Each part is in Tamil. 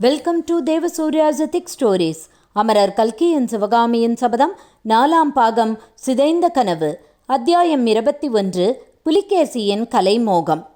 வெல்கம் டு தேவசூர்யாசதிக் ஸ்டோரிஸ் அமரர் கல்கியின் சிவகாமியின் சபதம் நாலாம் பாகம் சிதைந்த கனவு அத்தியாயம் இருபத்தி ஒன்று புலிகேசியின் கலைமோகம்.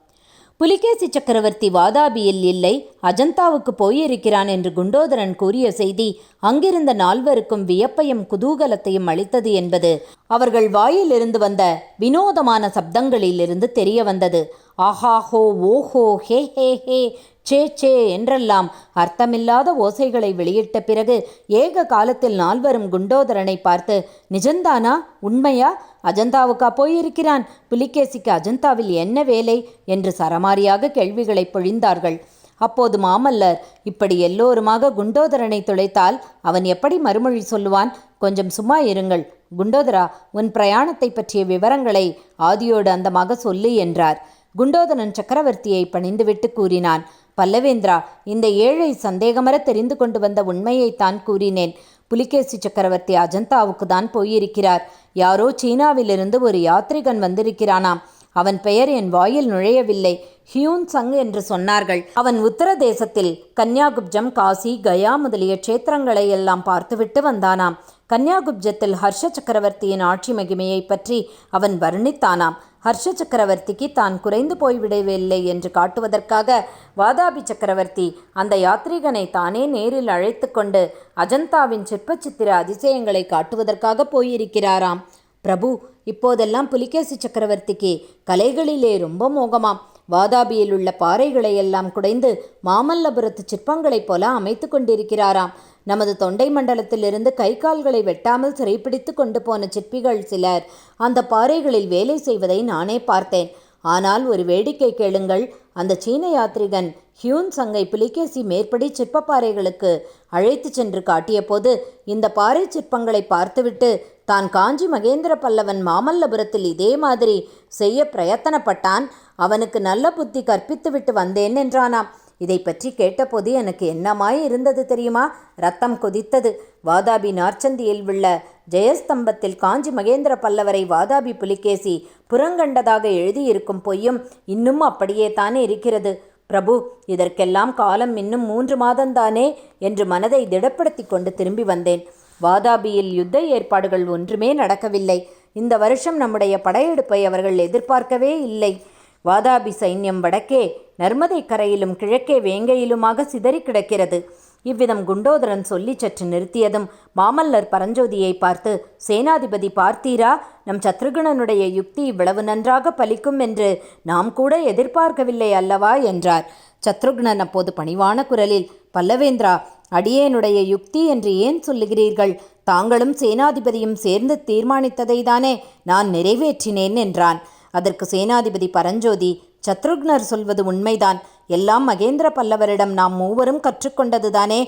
புலிகேசி சக்கரவர்த்தி வாதாபியில் இல்லை அஜந்தாவுக்கு போயிருக்கிறான் என்று குண்டோதரன் கூறிய செய்தி அங்கிருந்த நால்வருக்கும் வியப்பையும் குதூகலத்தையும் அளித்தது என்பது அவர்கள் வாயிலிருந்து வந்த வினோதமான சப்தங்களிலிருந்து தெரிய வந்தது. ஆஹாஹோ ஓஹோ ஹே ஹே ஹே சே சே என்றெல்லாம் அர்த்தமில்லாத ஓசைகளை வெளியிட்ட பிறகு ஏக காலத்தில் நால்வரும் குண்டோதரனை பார்த்து நிஜந்தானா? உண்மையா? அஜந்தாவுக்கா போயிருக்கிறான்? புலிகேசிக்கு அஜந்தாவில் என்ன வேலை? என்று சரமாரியாக கேள்விகளை பொழிந்தார்கள். அப்போது மாமல்லர் இப்படி எல்லோருமாக குண்டோதரனை துளைத்தால் அவன் எப்படி மறுமொழி சொல்லுவான்? கொஞ்சம் சும்மா இருங்கள். குண்டோதரா உன் பிரயாணத்தை பற்றிய விவரங்களை ஆதியோடு அந்தமாக சொல்லு என்றார். குண்டோதரன் சக்கரவர்த்தியை பணிந்துவிட்டு கூறினான். பல்லவேந்திரா இந்த ஏழை சந்தேகமர தெரிந்து கொண்டு வந்த உண்மையைத்தான் கூறினேன். புலிகேசி சக்கரவர்த்தி அஜந்தாவுக்கு தான் போயிருக்கிறார். யாரோ சீனாவிலிருந்து ஒரு யாத்ரிகன் வந்திருக்கிறானாம். அவன் பெயர் என் வாயில் நுழையவில்லை. ஹியூன் சங் என்று சொன்னார்கள். அவன் உத்தரதேசத்தில் கன்யாகுப்ஜம் காசி கயா முதலிய க்ஷேத்திரங்களை எல்லாம் பார்த்துவிட்டு வந்தானாம். கன்யாகுப்ஜத்தில் ஹர்ஷ சக்கரவர்த்தியின் ஆட்சி மகிமையை பற்றி அவன் வர்ணித்தானாம். ஹர்ஷ சக்கரவர்த்திக்கு தான் குறைந்து போய்விடவில்லை என்று காட்டுவதற்காக வாதாபி சக்கரவர்த்தி அந்த யாத்ரீகனை தானே நேரில் அழைத்து கொண்டு அஜந்தாவின் சிற்பச்சித்திர அதிசயங்களை காட்டுவதற்காக போயிருக்கிறாராம். பிரபு இப்போதெல்லாம் புலிகேசி சக்கரவர்த்திக்கு கலைகளிலே ரொம்ப மோகமாம். வாதாபியில் உள்ள பாறைகளை எல்லாம் குடைந்து மாமல்லபுரத்து சிற்பங்களைப் போல அமைத்து கொண்டிருக்கிறாராம். நமது தொண்டை மண்டலத்திலிருந்து கை கால்களை வெட்டாமல் சிறைப்பிடித்து கொண்டு போன சிற்பிகள் சிலர் அந்த பாறைகளில் வேலை செய்வதை நானே பார்த்தேன். ஆனால் ஒரு வேடிக்கை கேளுங்கள். அந்த சீன யாத்ரிகன் ஹியூன் சங்கை புலிகேசி மேற்படி சிற்பப்பாறைகளுக்கு அழைத்து சென்று காட்டியபோது இந்த பாறை சிற்பங்களை பார்த்துவிட்டு தான் காஞ்சி மகேந்திர பல்லவன் மாமல்லபுரத்தில் இதே மாதிரி செய்ய பிரயத்தனப்பட்டான். அவனுக்கு நல்ல புத்தி கற்பித்துவிட்டு வந்தேன் என்றானாம். இதை பற்றி கேட்டபோது எனக்கு என்னமாய் இருந்தது தெரியுமா? ரத்தம் கொதித்தது. வாதாபி நார்ச்சந்தியில் உள்ள ஜெயஸ்தம்பத்தில் காஞ்சி மகேந்திர பல்லவரை வாதாபி புலிகேசி புறங்கண்டதாக எழுதியிருக்கும் பொய்யும் இன்னும் அப்படியே தானே இருக்கிறது. பிரபு இதற்கெல்லாம் காலம் இன்னும் மூன்று மாதம்தானே என்று மனதை திடப்படுத்தி கொண்டு திரும்பி வந்தேன். வாதாபியில் யுத்த ஏற்பாடுகள் ஒன்றுமே நடக்கவில்லை. இந்த வருஷம் நம்முடைய படையெடுப்பை அவர்கள் எதிர்பார்க்கவே இல்லை. வாதாபி சைன்யம் வடக்கே நர்மதை கரையிலும் கிழக்கே வேங்கையிலுமாக சிதறி கிடக்கிறது. இவ்விதம் குண்டோதரன் சொல்லி சற்று நிறுத்தியதும் மாமல்லர் பரஞ்சோதியை பார்த்து சேனாதிபதி பார்த்தீரா? நம் சத்ருகுணனுடைய யுக்தி இவ்வளவு நன்றாக பலிக்கும் என்று நாம் கூட எதிர்பார்க்கவில்லை அல்லவா? என்றார். சத்ருகுணன் அப்போது பணிவான குரலில் பல்லவேந்திரா அடியேனுடைய யுக்தி என்று ஏன் சொல்லுகிறீர்கள்? தாங்களும் சேனாதிபதியும் சேர்ந்து தீர்மானித்ததை தானே நான் நிறைவேற்றினேன் என்றான். அதற்கு சேனாதிபதி பரஞ்சோதி சத்ருக்னர் சொல்வது உண்மைதான். எல்லாம் மகேந்திர பல்லவரிடம் நாம் மூவரும் கற்றுக்கொண்டதுதானே.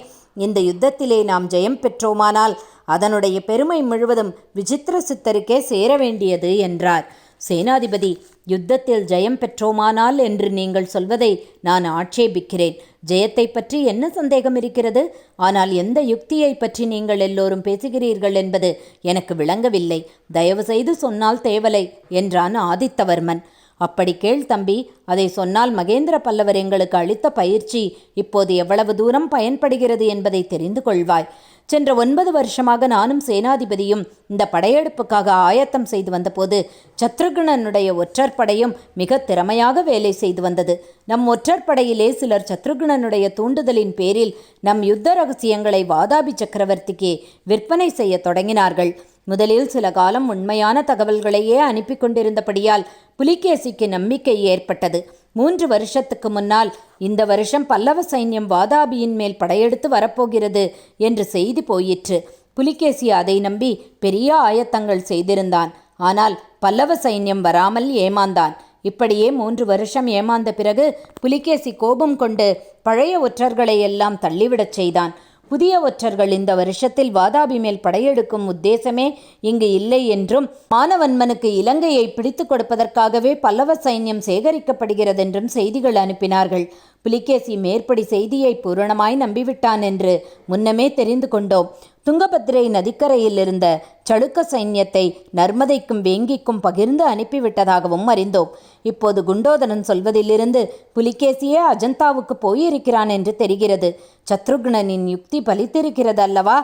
இந்த யுத்தத்திலே நாம் ஜெயம் பெற்றோமானால் அதனுடைய பெருமை முழுவதும் விசித்திர சித்தருக்கே சேர வேண்டியது என்றார். சேனாதிபதி யுத்தத்தில் ஜெயம் பெற்றோமானால் என்று நீங்கள் சொல்வதை நான் ஆட்சேபிக்கிறேன். ஜெயத்தை பற்றி என்ன சந்தேகம் இருக்கிறது ஆனால் எந்த யுக்தியை பற்றி நீங்கள் எல்லோரும் பேசுகிறீர்கள் என்பது எனக்கு விளங்கவில்லை. தயவு செய்து சொன்னால் தேவலை என்றான் ஆதித்தவர்மன். அப்படி கேள் தம்பி அதை சொன்னால் மகேந்திர பல்லவர் எங்களுக்கு அளித்த பயிற்சி இப்போது எவ்வளவு தூரம் பயன்படுகிறது என்பதை தெரிந்து கொள்வாய். சென்ற ஒன்பது வருஷமாக நானும் சேனாதிபதியும் இந்த படையெடுப்புக்காக ஆயத்தம் செய்து வந்தபோது சத்ருகுணனுடைய ஒற்றற்படையும் மிக திறமையாக வேலை செய்து வந்தது. நம் ஒற்றற்படையிலே சிலர் சத்ருகுணனுடைய தூண்டுதலின் பேரில் நம் யுத்த ரகசியங்களை வாதாபி சக்கரவர்த்திக்கு விற்பனை செய்ய தொடங்கினார்கள். முதலில் சில காலம் உண்மையான தகவல்களையே அனுப்பி கொண்டிருந்தபடியால் புலிகேசிக்கு நம்பிக்கை ஏற்பட்டது. மூன்று வருஷத்துக்கு முன்னால் இந்த வருஷம் பல்லவ சைன்யம் வாதாபியின் மேல் படையெடுத்து வரப்போகிறது என்று செய்தி போயிற்று. புலிகேசி அதை நம்பி பெரிய ஆயத்தங்கள் செய்திருந்தான். ஆனால் பல்லவ சைன்யம் வராமல் ஏமாந்தான். இப்படியே மூன்று வருஷம் ஏமாந்த பிறகு புலிகேசி கோபம் கொண்டு பழைய ஒற்றர்களை எல்லாம் தள்ளிவிடச் செய்தான். புதிய ஒற்றர்கள் இந்த வருஷத்தில் வாதாபி மேல் படையெடுக்கும் உத்தேசமே இங்கு இல்லை என்றும் மானவன்மனுக்கு இலங்கையை பிடித்து கொடுப்பதற்காகவே பல்லவ சைன்யம் சேகரிக்கப்படுகிறதென்றும் செய்திகள் அனுப்பினார்கள். புலிகேசி மேற்படி செய்தியை பூரணமாய் நம்பிவிட்டான் என்று முன்னமே தெரிந்து கொண்டோம். துங்கபத்திரை நதிக்கரையில் இருந்த சளுக்க சைன்யத்தை நர்மதைக்கும் வேங்கிக்கும் பகிர்ந்து அனுப்பிவிட்டதாகவும் அறிந்தோம். இப்போது குண்டோதரன் சொல்வதிலிருந்து புலிகேசியே அஜந்தாவுக்கு போயிருக்கிறான் என்று தெரிகிறது. சத்ருக்னனின் யுக்தி பலித்திருக்கிறது அல்லவா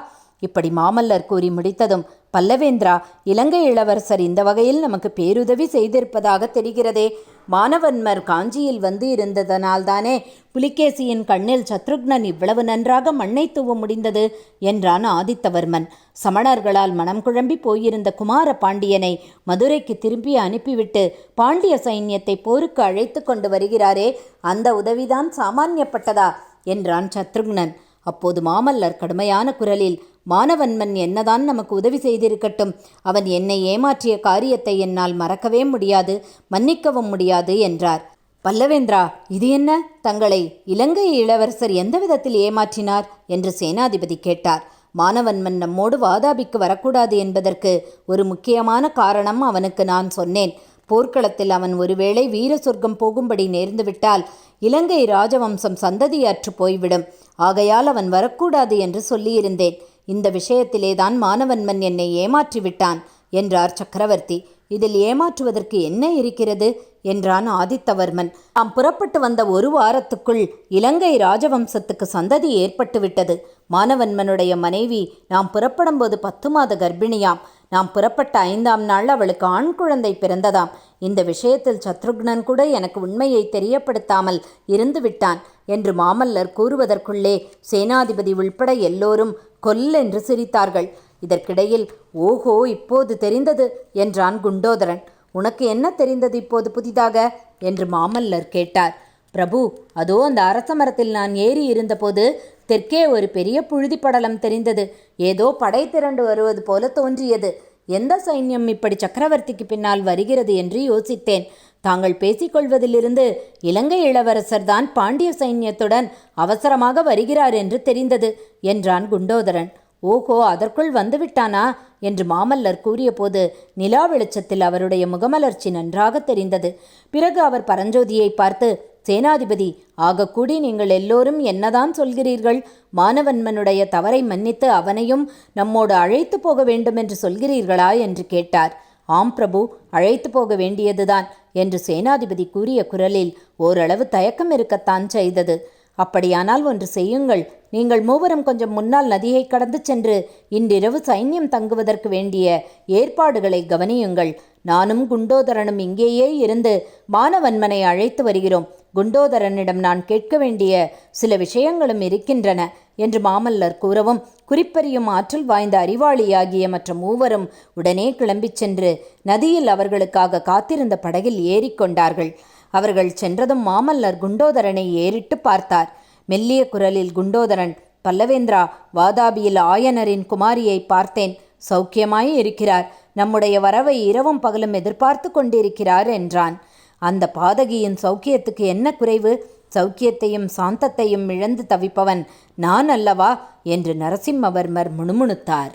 இப்படி மாமல்லர் கூறி முடித்ததும் பல்லவேந்திரா இலங்கை இளவரசர் இந்த வகையில் நமக்கு பேருதவி செய்திருப்பதாக தெரிகிறதே. மானவன்மர் காஞ்சியில் வந்து இருந்ததனால்தானே புலிகேசியின் கண்ணில் சத்ருக்னன் இவ்வளவு நன்றாக மண்ணை தூவ முடிந்தது? என்றான் ஆதித்தவர்மன். சமணர்களால் மனம் குழம்பி போயிருந்த குமார பாண்டியனை மதுரைக்கு திரும்பி அனுப்பிவிட்டு பாண்டிய சைன்யத்தை போருக்கு அழைத்து கொண்டு வருகிறாரே அந்த உதவிதான் சாமானியப்பட்டதா? என்றான் சத்ருக்னன். அப்போது மாமல்லர் கடுமையான குரலில் மானவன்மன் என்னதான் நமக்கு உதவி செய்திருக்கட்டும் அவன் என்னை ஏமாற்றிய காரியத்தை என்னால் மறக்கவே முடியாது மன்னிக்கவும் முடியாது என்றார். பல்லவேந்திரா இது என்ன? தங்களை இலங்கை இளவரசர் எந்த விதத்தில் ஏமாற்றினார்? என்று சேனாதிபதி கேட்டார். மானவன்மன் நம்மோடு வாதாபிக்கு வரக்கூடாது என்பதற்கு ஒரு முக்கியமான காரணம் அவனுக்கு நான் சொன்னேன். போர்க்களத்தில் அவன் ஒருவேளை வீர சொர்க்கம் போகும்படி நேர்ந்துவிட்டால் இலங்கை ராஜவம்சம் சந்ததியற்று போய்விடும். ஆகையால் அவன் வரக்கூடாது என்று சொல்லியிருந்தேன். இந்த விஷயத்திலேதான் மாணவன்மன் என்னை ஏமாற்றிவிட்டான் என்றார் சக்கரவர்த்தி. இதில் ஏமாற்றுவதற்கு என்ன இருக்கிறது? என்றான் ஆதித்தவர்மன். நாம் புறப்பட்டு வந்த ஒரு வாரத்துக்குள் இலங்கை ராஜவம்சத்துக்கு சந்ததி ஏற்பட்டுவிட்டது. மானவன்மனுடைய மனைவி நாம் புறப்படும்போது பத்து மாத கர்ப்பிணியாம். நாம் புறப்பட்ட ஐந்தாம் நாள் அவளுக்கு ஆண் குழந்தை பிறந்ததாம். இந்த விஷயத்தில் சத்ருக்னன் கூட எனக்கு உண்மையை தெரியப்படுத்தாமல் இருந்து விட்டான் என்று மாமல்லர் கூறுவதற்குள்ளே சேனாதிபதி உள்பட எல்லோரும் கொல்லென்று சிரித்தார்கள். இதற்கிடையில் ஓஹோ இப்போது தெரிந்தது என்றான் குண்டோதரன். உனக்கு என்ன தெரிந்தது இப்போது புதிதாக? என்று மாமல்லர் கேட்டார். பிரபு அதோ அந்த அரச மரத்தில் நான் ஏறி இருந்தபோது தெற்கே ஒரு பெரிய புழுதி படலம் தெரிந்தது. ஏதோ படை திரண்டு வருவது போல தோன்றியது. எந்த சைன்யம் இப்படி சக்கரவர்த்திக்கு பின்னால் வருகிறது என்று யோசித்தேன். தாங்கள் பேசிக்கொள்வதிலிருந்து இலங்கை இளவரசர் தான் பாண்டிய சைன்யத்துடன் அவசரமாக வருகிறார் என்று தெரிந்தது என்றான் குண்டோதரன். ஓஹோ அதற்குள் வந்துவிட்டானா? என்று மாமல்லர் கூறியபோது நிலா வெளிச்சத்தில் அவருடைய முகமலர்ச்சி நன்றாக தெரிந்தது. பிறகு அவர் பரஞ்சோதியை பார்த்து சேனாதிபதி ஆகக்கூடி நீங்கள் எல்லோரும் என்னதான் சொல்கிறீர்கள்? மானவன்மனுடைய தவறை மன்னித்து அவனையும் நம்மோடு அழைத்து போக வேண்டும் என்று சொல்கிறீர்களா? என்று கேட்டார். ஆம் பிரபு அழைத்து போக வேண்டியதுதான் என்று சேனாதிபதி கூறிய குரலில் ஓரளவு தயக்கம் இருக்கத்தான் செய்தது. அப்படியானால் ஒன்று செய்யுங்கள். நீங்கள் மூவரும் கொஞ்சம் முன்னால் நதியை கடந்து சென்று இன்றிரவு சைன்யம் தங்குவதற்கு வேண்டிய ஏற்பாடுகளை கவனியுங்கள். நானும் குண்டோதரனும் இங்கேயே இருந்து மானவன்மனை அழைத்து வருகிறோம். குண்டோதரனிடம் நான் கேட்க வேண்டிய சில விஷயங்களும் இருக்கின்றன. என்று மாமல்லர் கூறவும் குறிப்பறியும் ஆற்றல் வாய்ந்த அறிவாளியாகிய மற்ற மூவரும் உடனே கிளம்பிச் சென்று நதியில் அவர்களுக்காக காத்திருந்த படகில் ஏறிக்கொண்டார்கள் அவர்கள் சென்றதும் மாமல்லர் குண்டோதரனை ஏறிட்டு பார்த்தார். மெல்லிய குரலில் குண்டோதரன் பல்லவேந்திரா வாதாபியில் ஆயனரின் குமாரியை பார்த்தேன். சௌக்கியமாய் இருக்கிறார். நம்முடைய வரவை இரவும் பகலும் எதிர்பார்த்து கொண்டிருக்கிறார் என்றான். அந்த பாதகியின் சௌக்கியத்துக்கு என்ன குறைவு? சௌக்கியத்தையும் சாந்தத்தையும் இழந்து தவிப்பவன் நான் அல்லவா? என்று நரசிம்மவர்மர் முணுமுணுத்தார்.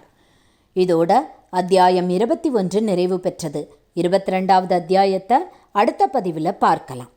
இதோட அத்தியாயம் இருபத்தி ஒன்று நிறைவு பெற்றது. இருபத்தி ரெண்டாவது அத்தியாயத்தை அடுத்த பதிவில் பார்க்கலாம்.